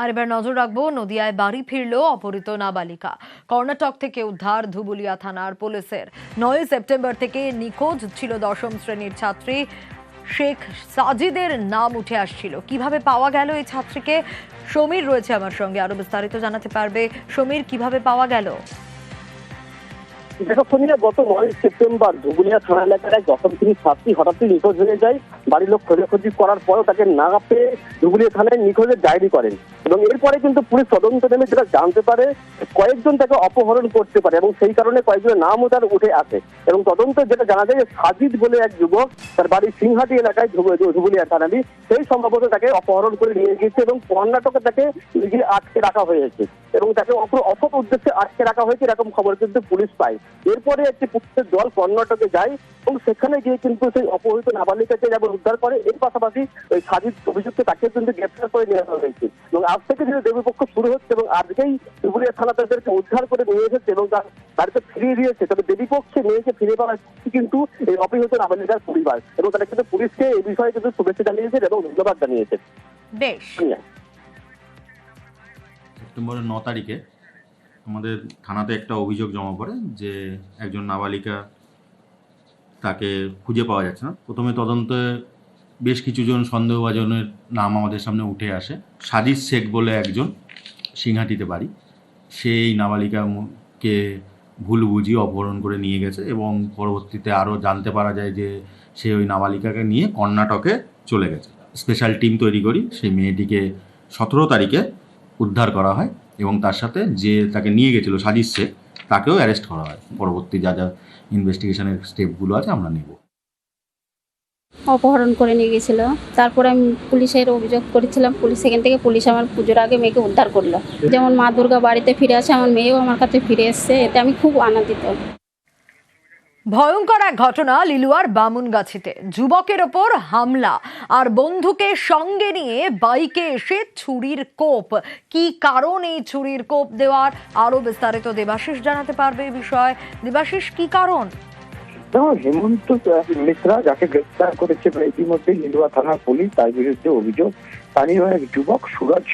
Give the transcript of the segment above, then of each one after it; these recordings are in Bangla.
আর এবার নজর রাখব, নদিয়ায় বাড়ি ফিরল অপহৃত নাবালিকা। কর্ণাটক থেকে উদ্ধার ধুবুলিয়া থানার পুলিশের। নয় সেপ্টেম্বর থেকে নিখোঁজ ছিল দশম শ্রেণির ছাত্রী শেখ সাজিদের নাম উঠে আসছিল। কীভাবে পাওয়া গেল এই ছাত্রীকে? সমীর রয়েছে আমার সঙ্গে, আরও বিস্তারিত জানাতে পারবে। সমীর, কীভাবে পাওয়া গেল? দেখো সোনিয়া গত নয় সেপ্টেম্বর ধুবুলিয়া থানা এলাকার এক দশম শ্রেণির ছাত্রী হঠাৎই নিখোঁজ হয়ে যায়। বাড়ির লোক খোঁজাখুঁজি করার পরেও তাকে না পেয়ে ধুবুলিয়া থানায় নিখোঁজের ডায়েরি করেন। এবং এরপরে কিন্তু পুলিশ তদন্ত নেমে যেটা জানতে পারে, কয়েকজন তাকে অপহরণ করতে পারে এবং সেই কারণে কয়েকজনের নামও তার উঠে আসে। এবং তদন্তে যেটা জানা যায় যে সাজিদ বলে এক যুবক তার বাড়ি সিংহাটি এলাকায় ধুবু- ধুবুলিয়া থানালি সেই সম্ভবত তাকে অপহরণ করে নিয়ে গিয়েছে এবং কর্ণাটকে তাকে নিজে আটকে রাখা হয়েছে এবং তাকে অপ- অসৎ উদ্দেশ্যে আটকে রাখা হয়েছে এরকম খবর কিন্তু পুলিশ পায়। এরপরে একটি পুলিশের দল কর্ণাটকে যায় এবং সেখানে গিয়ে কিন্তু সেই অপহৃত নাবালিকাকে যেমন উদ্ধার করে, এর পাশাপাশি ওই সাজিদ অভিযুক্ত তাকে কিন্তু গ্রেপ্তার করে আসা হয়েছে। এবং আজ থেকে যে দেবীপক্ষ শুরু হচ্ছে এবং আজকেই ধুবুলিয়া থানা তাদেরকে উদ্ধার করে নিয়ে এসেছে এবং তার বাড়িতে ফিরিয়ে দিয়েছে। তবে দেবীপক্ষে মেয়েকে ফিরে পাওয়া কিন্তু এই অপহৃত নাবালিকার পরিবার এবং তারা কিন্তু পুলিশকে এই বিষয়ে কিন্তু শুভেচ্ছা জানিয়েছেন এবং ধন্যবাদ জানিয়েছেন। বেশ। সেপ্টেম্বরের ন তারিখে আমাদের থানাতে একটা অভিযোগ জমা পড়ে যে একজন নাবালিকা তাকে খুঁজে পাওয়া যাচ্ছে না। প্রথমে তদন্তে বেশ কিছুজন সন্দেহভাজনের নাম আমাদের সামনে উঠে আসে। সাজিদ শেখ বলে একজন, সিংহাটিতে বাড়ি। সেই নাবালিকাকে ভুল বুঝিয়ে অপহরণ করে নিয়ে গেছে এবং পরবর্তীতে আরও জানতে পারা যায় যে সে ওই নাবালিকাকে নিয়ে কর্ণাটকে চলে গেছে। স্পেশাল টিম তৈরি করি, সেই মেয়েটিকে সতেরো তারিখে উদ্ধার করা হয় এবং তার সাথে যে তাকে নিয়ে গেছিল সাজিদ শেখ, তাকেও অ্যারেস্ট করা হয়। পরবর্তী যা যা ইনভেস্টিগেশনের স্টেপগুলো আছে আমরা নেব। অপহরণ করে নিয়ে গেছিল। তারপরে আমি পুলিশের অভিযোগ করেছিলাম, পুলিশ সেখান থেকে পুলিশ আমার পুজোর আগে মেয়েকে উদ্ধার করল। যেমন মা দুর্গা বাড়িতে ফিরে আসে, আমার মেয়েও আমার কাছে ফিরে এসছে, এতে আমি খুব আনন্দিত। ভয়ঙ্কর এক ঘটনা লিলুয়ার বামুনগাছিতে। যুবকের ওপর হামলা আর বন্ধুকে সঙ্গে নিয়ে বাইকে এসে ছুরির কোপ। কি কারণ এই ছুরির কোপ দেওয়ার? আরও বিস্তারিত দেবাশিস জানাতে পারবে এই বিষয়ে। দেবাশিস, কি কারণ? দেখো হেমন্ত মিশ্রা যাকে গ্রেপ্তার করেছে ইতিমধ্যে হিন্দুয়া থানার পুলিশ, তার বিরুদ্ধে অভিযোগ। স্থানীয় এক যুবক, সুরজ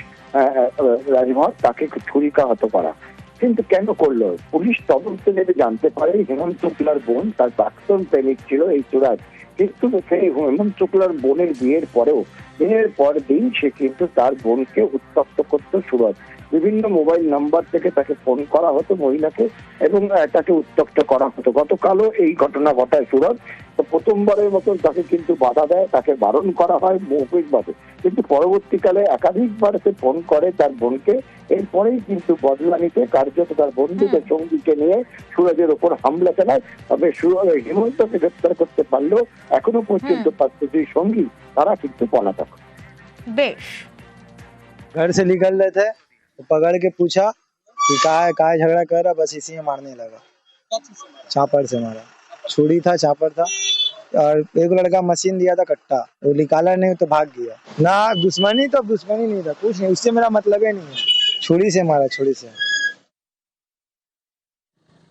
রাজমহল, তাকে ছুরিকাহত করা কিন্তু কেন করল? পুলিশ তদন্ত নেবে জানতে পারে, হেমন্ত শুক্লার বোন, তার প্রাক্তন প্রেমিক ছিল এই সুরাজ। কিন্তু সেই হেমন্ত শুক্লার বোনের বিয়ের পরেও দিনের পর দিন সে কিন্তু তার বোনকে উত্তপ্ত করতে শুরু হয়। বিভিন্ন মোবাইল নাম্বার থেকে তাকে ফোন করা হতো মহিলাকে এবং তাকে উত্তপ্ত করা হতো। গতকালও এই ঘটনা ঘটায় সুরজ। তো প্রথমবারের মতন তাকে কিন্তু বাধা দেয় তাকে বারণ করা হয় মৌখিকভাবে কিন্তু পরবর্তীকালে একাধিকবার সে ফোন করে তার বোনকে এরপরেই কিন্তু বদলা নিতে কার্যত তার বন্ধুকে সঙ্গীকে নিয়ে সুরজের ওপর হামলা চালায় তবে সুরজ হেমন্তকে গ্রেপ্তার করতে পারলেও এখনো পর্যন্ত তার দুই সঙ্গী তারা কিন্তু পলাতক বেশ घर से निकल रहे थे तो पकड़ के पूछा कि कहा है कहा है झगड़ा कर रहा बस इसी में मारने लगा चापर से मारा छुरी था चापर था और एक लड़का मशीन दिया था कट्टा वो निकाला नहीं तो भाग गया ना दुश्मनी तो दुश्मनी नहीं था कुछ नहीं उससे मेरा मतलब ही नहीं है छुरी से मारा छुरी से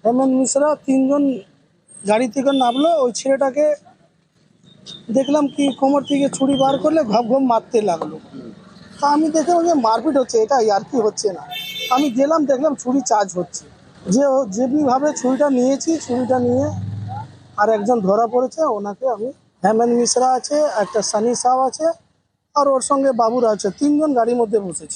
হেমন্ত মিশ্রা তিনজন গাড়ি থেকে নামলো ওই ছেলেটাকে দেখলাম কি কোমর থেকে ছুরি বার করলে ঘপ ঘপ মারতে লাগলো তা আমি দেখলাম যে মারপিট হচ্ছে এটা আর কি হচ্ছে না আমি গেলাম দেখলাম ছুরি চার্জ হচ্ছে যে ও যেমনিভাবে ছুরিটা নিয়েছি ছুরিটা নিয়ে আর একজন ধরা পড়েছে, ওনাকে আমি হেমন্ত মিশ্রা আছে, একটা সানি সাহ আছে, আর ওর সঙ্গে বাবুরা আছে, তিনজন গাড়ির মধ্যে বসেছে।